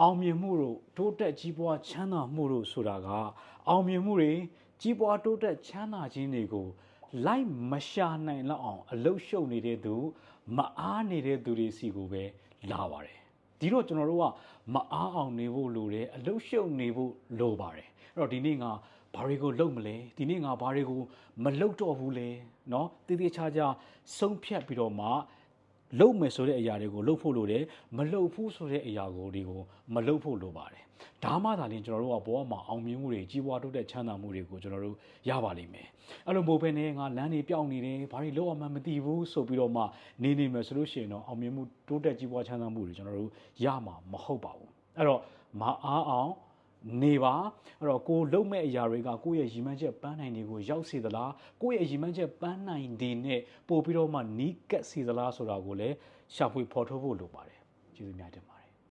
အောင်မြင်မှုတို့တိုးတက်ကြီးပွားချမ်းသာမှုတို့ဆိုတာကအောင်မြင်မှုတွေကြီးပွားတိုးတက်ချမ်းသာခြင်းတွေကိုလိုက်မရှာနိုင်လောက်အောင်အလုရှုပ်နေတဲ့သူမအားနေတဲ့သူတွေစီကိုပဲလာပါတယ်ဒီတော့ကျွန်တော်တို့ကမအားအောင်နေဖို့လိုတယ်အလုရှုပ်နေဖို့လိုပါတယ်အဲ့တော့ဒီနေ့ငါဘာတွေကိုလုပ်မလဲဒီနေ့ငါဘာတွေကိုမလုပ်တော့ဘူးလဲเนาะတည်တည်ချာချာဆုံးဖြတ်ပြီးတော့မှ လုပ်မယ်ဆိုတဲ့အရာတွေကိုလုပ်ဖို့လိုတယ်မလုပ်ဘူးဆိုတဲ့အရာကိုတွေကိုမလုပ်ဖို့လိုပါတယ်ဒါမှသာလျှင်ကျွန်တော်တို့ကဘဝမှာအောင်မြင်မှုတွေကြီးပွားတိုးတက်ချမ်းသာမှုတွေကိုကျွန်တော်တို့ရပါလိမ့်မယ်အဲ့လိုမို့ပဲနဲ့ငါလမ်းတွေပြောင်းနေတယ်ဘာတွေလုပ်အောင်မှမသိဘူးဆိုပြီးတော့မှနေနေမယ်ဆိုလို့ရှိရင်တော့အောင်မြင်မှုတိုးတက်ကြီးပွားချမ်းသာမှုတွေကျွန်တော်တို့ရမှာမဟုတ်ပါဘူးအဲ့တော့မအားအောင် နေပါအဲ့တော့ကိုလုံမဲ့အရာတွေကကိုယ့်ရဲ့ရည်မှန်းချက်ပန်းနိုင်တွေကိုရောက်စေသလားကိုယ့်ရဲ့ရည်မှန်းချက်ပန်းနိုင်တွေနဲ့ပို့ပြီးတော့မှနီးကပ်စေသလားဆိုတာကိုလည်းရှာဖွေဖော်ထုတ်ဖို့လိုပါတယ်ကျေးဇူးများတင်ပါတယ်